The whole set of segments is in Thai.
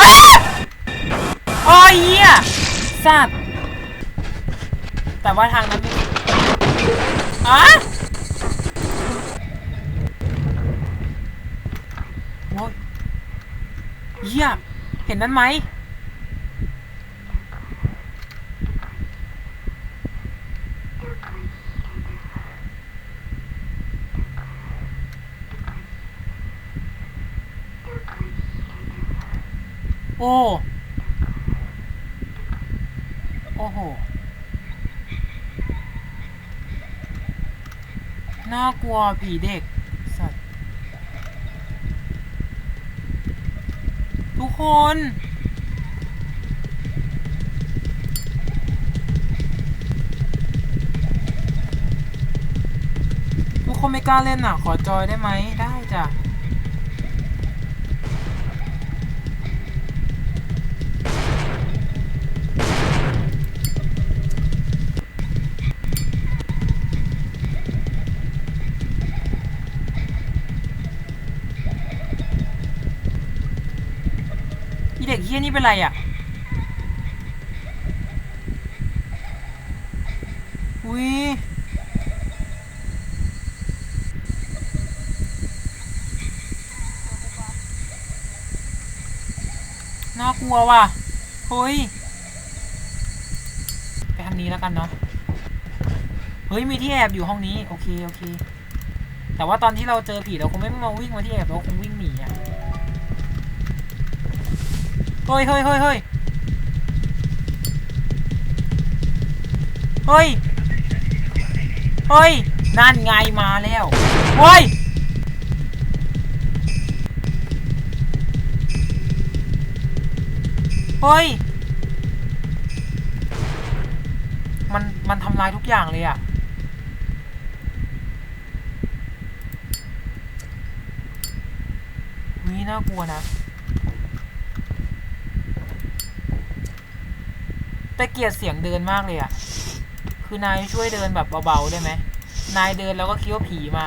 อ้าโอ้ยเหี้ยสัตว์แต่ว่าทางนั้นมีอะโอ้ยเหี้ยเห็นนั้นไหม โอ้ โอ้โห น่ากลัวผีเด็ก สัตว์ ทุกคน ทุกคนไม่กล้าเล่นอะ ขอจอยได้ไหม ได้จ้ะ ฮี้ยนี่เป็นไรอะ อุ้ยน่ากลัวว่ะเฮ้ย ไปทางนี้แล้วกันเนาะ เฮ้ย มีที่แอบอยู่ห้องนี้ โอเค โอเค แต่ว่าตอนที่เราเจอผีเราคงไม่มาวิ่งมาที่แอบเราคงวิ่ง เฮ้ยเฮ้ยเฮ้ยเฮ้ยเฮ้ยเฮ้ยนั่นไงมาแล้วเฮ้ยเฮ้ย มัน มันทำลายทุกอย่างเลยอะวิน่ากลัวนะ แต่เกลียดเสียงเดินมากเลยอะ คือนายช่วยเดินแบบเบาๆได้ไหม นายเดินแล้วก็คิดว่าผีมา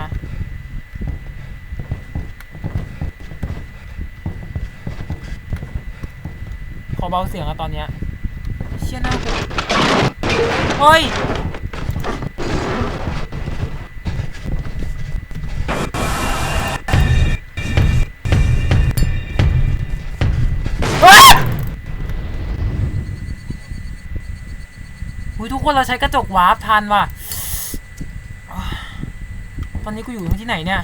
ขอเบาเสียงอะตอนเนี้ย เชี่ยน่ากลัวเฮ้ย อุ้ยทุกคนเราใช้กระจกวาร์ปทันว่ะ ตอนนี้กูอยู่ที่ไหนเนี่ย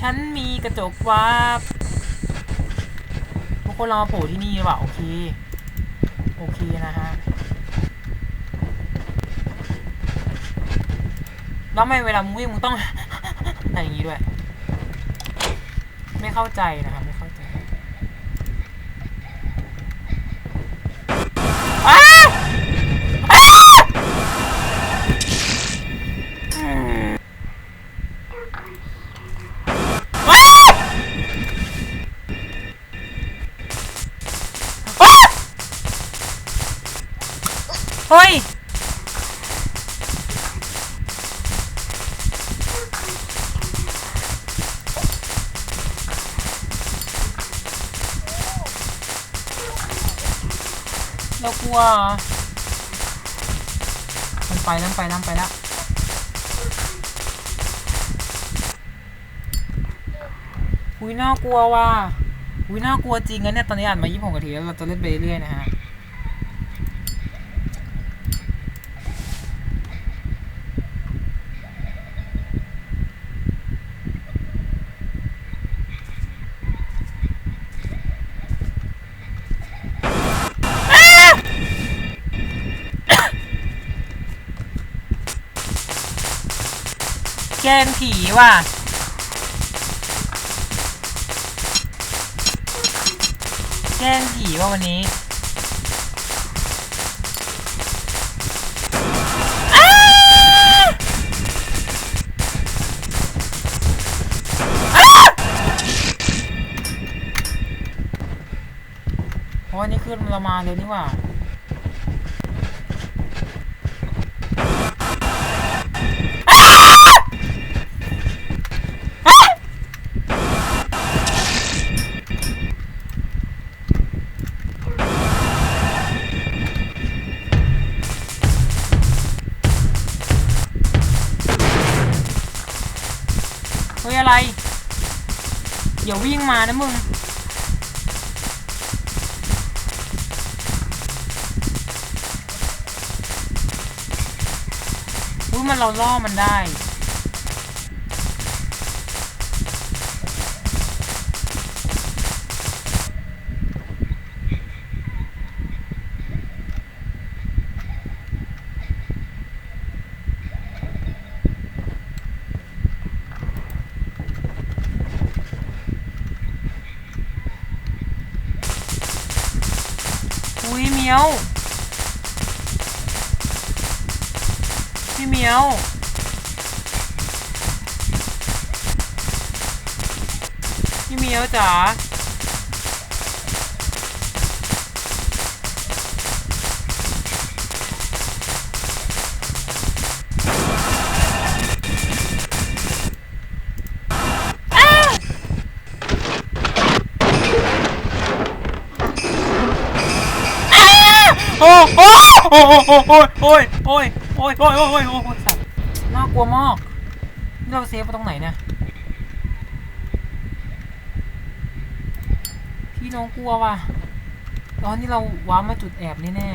ฉันมีกระจกวาร์ปทุกคนเรามาโผล่ที่นี่หรือเปล่าโอเค โอเคนะฮะแล้วไม่เวลามึงวิ่งมึงต้องอะไรอย่างงี้ด้วย ไม่เข้าใจนะครับไม่เข้า ใเรากลัวมันไปแล้วมันไปแล้วมันไปแล้วอุ้ยน่ากลัวว่ะอุ้ยน่ากลัวจริงนะเนี่ยตอนนี้อ่านมายี่สิบหกนาทีแล้วเราจะเล่นไปเรื่อยๆนะฮะ กล้งผีว่ะแกล้งผีว่าวันนี้อ้าอ้าโอ้นี่ขึ้นเรามาเลยนี่ว่า อะไรเดี๋ยววิ่งมานะมึง อุ้ยมันเราล่อมันได้ อุ้ียวพี่เมียว พี่เมียวจ๋า โอ้โอ้โอ้โอ้โอ้โอ้ยโอ้ยโอ้ยโอ้ยโอ้ยโอ้ยสัตว์น่ากลัวมากเราเซฟไปตรงไหนเนี่ยพี่น้องกลัวว่ะตอนนี้เราว้ามาจุดแอบนี่แน่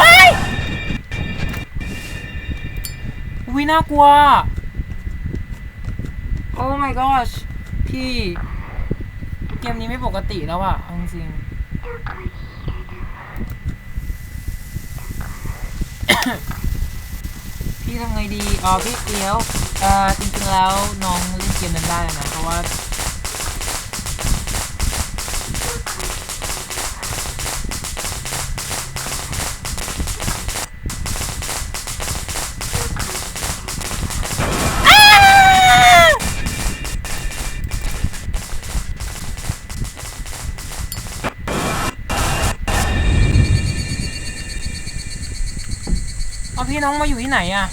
ว้ายอุ้ยน่ากลัว Oh my gosh พี่เกมนี้ไม่ปกติแล้วอะเอาจริงพี่ทำไงดี อ๋อพี่เดียวเอ่อจริงๆแล้วน้องเล่นเกมนั้นได้นะ เพราะว่า พี่น้องมาอยู่ที่ไหนอะ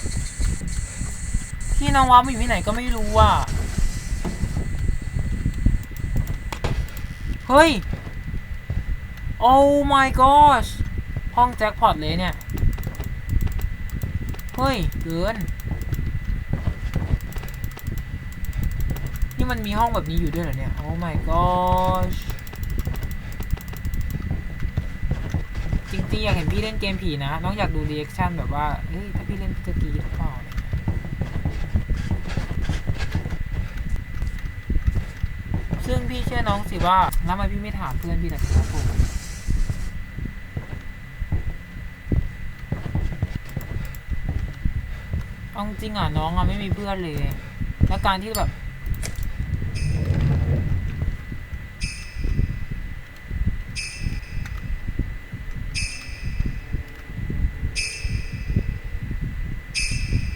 พี่น้องว้ามาอยู่ที่ไหนก็ไม่รู้อะเฮ้ย oh my gosh ห้องแจ็คพอตเลยเนี่ย เฮ้ย เกิน นี่มันมีห้องแบบนี้อยู่ด้วยเหรอเนี่ย oh my gosh จริงๆอยากเห็นพี่เล่นเกมผีนะ น้องอยากดูรีแอคชั่นแบบว่า เฮ้ย ถ้าพี่เล่นพี่จะกรีดหรือเปล่าอซึ่งพี่เชื่อน้องสิว่าแล้วทำไมพี่ไม่ถามเพื่อนพี่แต่ครับผมเอาจริงอะน้องอะไม่มีเพื่อนเลย แล้วการที่แบบ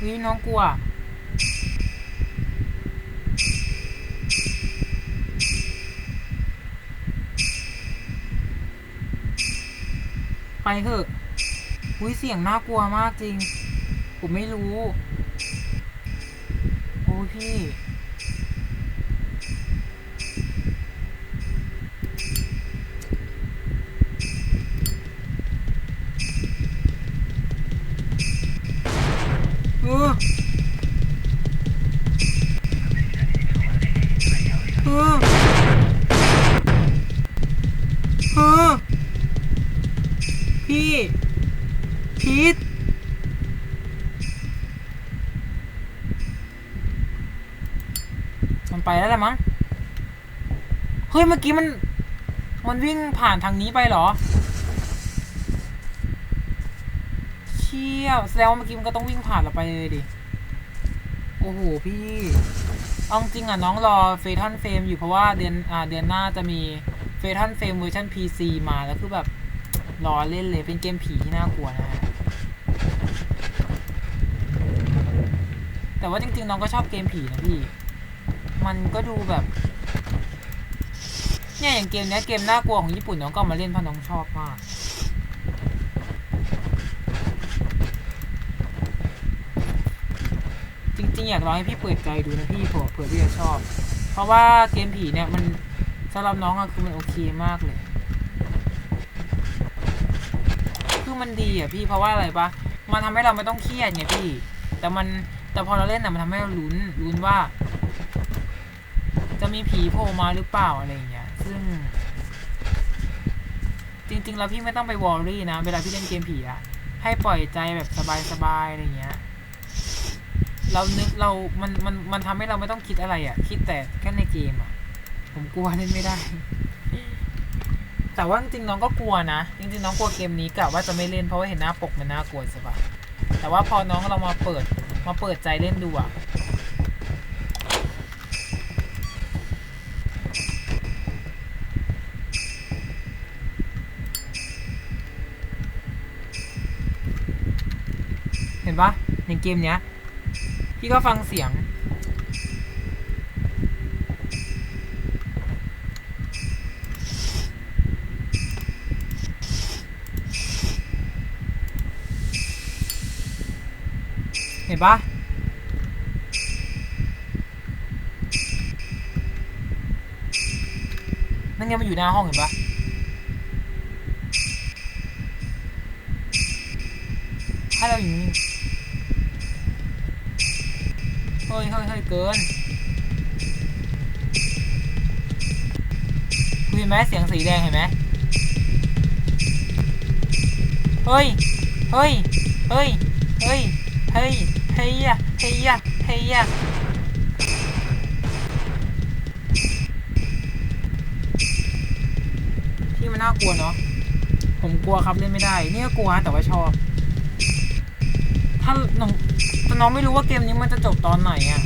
นี้น้องกลัว ไปเถอะอุ้ยเสียงน่ากลัวมากจริง ผมไม่รู้ โอ้ยพี่ เออเออเออพี่ พีท มันไปแล้วแหละมั้ง เฮ้ย เมื่อกี้มัน มันวิ่งผ่านทางนี้ไปเหรอ เชี่ยแสดงว่าเมื่อกี้มันก็ต้องวิ่งผ่านเราไปเลยดิ โอ้โหพี่เอาจริงอะน้องรอเฟทันเฟมอยู่เพราะว่าเดือนอ่าเดือนหน้าจะมีเฟทันเฟมเวอร์ชัน PC มาแล้วคือแบบรอเล่นเลยเป็นเกมผีที่น่ากลัวนะฮะแต่ว่าจริงๆ น้องก็ชอบเกมผีนะพี่ มันก็ดูแบบ เนี่ยอย่างเกมเนี้ยเกมน่ากลัวของญี่ปุ่นน้องก็มาเล่นเพราะน้องชอบมากจริงๆอยากลองให้พี่เปิดใจดูนะพี่เผื่อเผื่อพี่จะชอบ เพราะว่าเกมผีเนี่ยมันสำหรับน้องอะคือมันโอเคมากเลย คือมันดีอะพี่เพราะว่าอะไรปะมันทำให้เราไม่ต้องเครียดไงพี่ แต่มันแต่พอเราเล่นน่ะมันทำให้เราลุ้นลุ้นว่า จะมีผีโผล่มาหรือเปล่าอะไรอย่างเงี้ย ซึ่ง จริง ๆ แล้วพี่ไม่ต้องไปวอรี่นะ เวลาพี่เล่นเกมผีอะให้ปล่อยใจแบบสบายๆอะไรอย่างเงี้ย เรานึกเรา มัน มัน มันทำให้เราไม่ต้องคิดอะไรอะคิดแต่แค่ในเกมอะผมกลัวเล่นไม่ได้ แต่ว่าจริงๆน้องก็กลัวนะ จริงๆน้องกลัวเกมนี้กะว่าจะไม่เล่นเพราะว่าเห็นหน้าปกมันน่ากลัวใช่ปะแต่ว่าพอน้องเรามาเปิด มาเปิดใจเล่นดูอะ เห็นปะ ในเกมเนี้ย พี่ก็ฟังเสียง เห็นปะนั่นไงมันอยู่หน้าห้องเห็นปะให้เราอยู่นี่ เฮ้ยเฮ้ยเฮ้ยเกินคุณเห็นไหมเสียงสีแดงเห็นไหมเฮ้ย เฮ้ย เฮ้ย เฮ้ย เฮ้ย เฮ้ยอะเฮ้ยอะเฮ้ยอะที่มันน่ากลัวเนาะ ผมกลัวครับเล่นไม่ได้ นี่ก็กลัวแต่ว่าชอบ ถ้าน้อง น้องไม่รู้ว่าเกมนี้มันจะจบตอนไหนอะ่ะ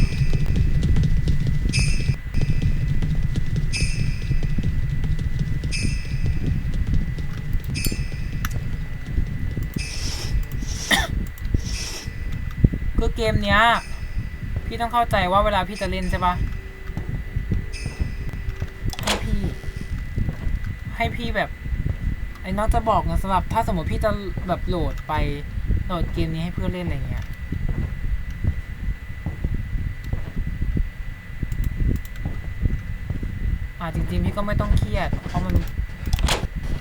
คือเกมเนี้ย พี่ต้องเข้าใจว่าเวลาพี่จะเล่นใช่ปะให้พี่ ให้พี่แบบไอ้น้องจะบอกนะสำหรับถ้าสมมติพี่จะแบบโหลดไปโหลดเกมนี้ให้เพื่อนเล่นอะไรเงี้ย อ่าจริงๆพี่ก็ไม่ต้องเครียด เพราะมัน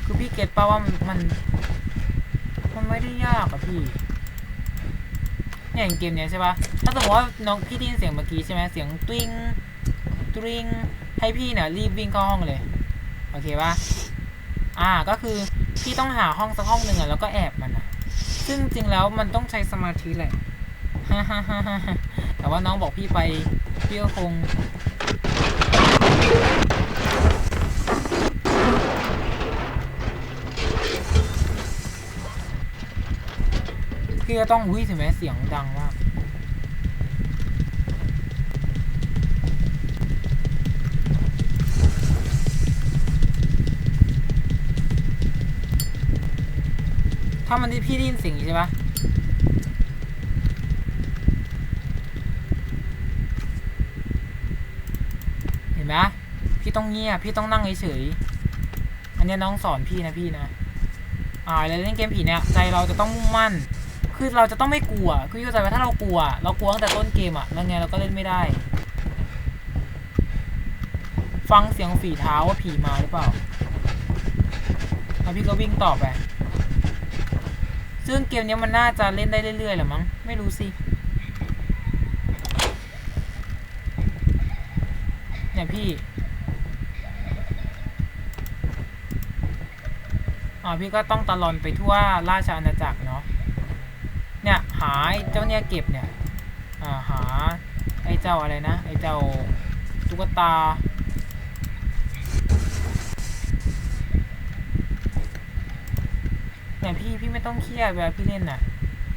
คือพี่เก็ตป่าว่ามันมันไม่ได้ยากอะพี่เนี่ยอย่างเกมเนี้ยใช่ปะถ้าสมมติว่าน้องพี่ได้ยินเสียงเมื่อกี้ใช่ไหมเสียงตุ้งตุ้งให้พี่เนี่ยรีบวิ่งเข้าห้องเลย โอเคปะอ่าก็คือพี่ต้องหาห้องสักห้องหนึ่งอะแล้วก็แอบมันอะซึ่งจริงแล้วมันต้องใช้สมาธิแหละแต่ว่าน้องบอกพี่ไปพี่ก็คง พี่ก็ต้องอุ้ยถึงแม้เสียงดังมากถ้ามันที่พี่ได้ยินเสียงอย่างนี้ใช่ปะเห็นไหมพี่ต้องเงียบพี่ต้องนั่งเฉยอันนี้น้องสอนพี่นะพี่นะอ่าแล้วเล่นเกมผีเนี่ยใจเราจะต้องมุ่งมั่น คือเราจะต้องไม่กลัว คือเข้าใจว่าถ้าเรากลัว เรากลัวตั้งแต่ต้นเกมอะแล้วไงเราก็เล่นไม่ได้ ฟังเสียงฝีเท้าว่าผีมาหรือเปล่าแล้วพี่ก็วิ่งต่อไป ซึ่งเกมนี้มันน่าจะเล่นได้เรื่อยๆแหละมั้ง ไม่รู้สิเนี่ยพี่อ่าพี่ก็ต้องตะลอนไปทั่วราชอาณาจักรเนาะ เนี่ยหาเจ้าเนี่ยเก็บเนี่ยอ่าหาไอ้เจ้าอะไรนะไอ้เจ้าตุ๊กตาเนี่ยพี่พี่ไม่ต้องเครียดเวลาพี่เล่นน่ะ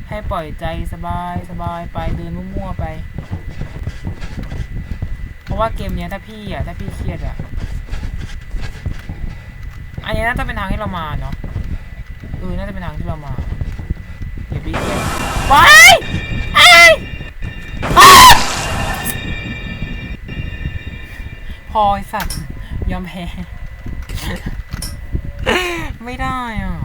ให้ปล่อยใจสบายสบายไปเดินมั่วๆไป เพราะว่าเกมเนี้ยถ้าพี่อะถ้าพี่เครียดอะอันนี้น่าจะเป็นทางที่เรามาเนาะเออน่าจะเป็นทางที่เรามา ไปไอ้พอไอสัตว์ยอมแพ้ ไม่ได้อะ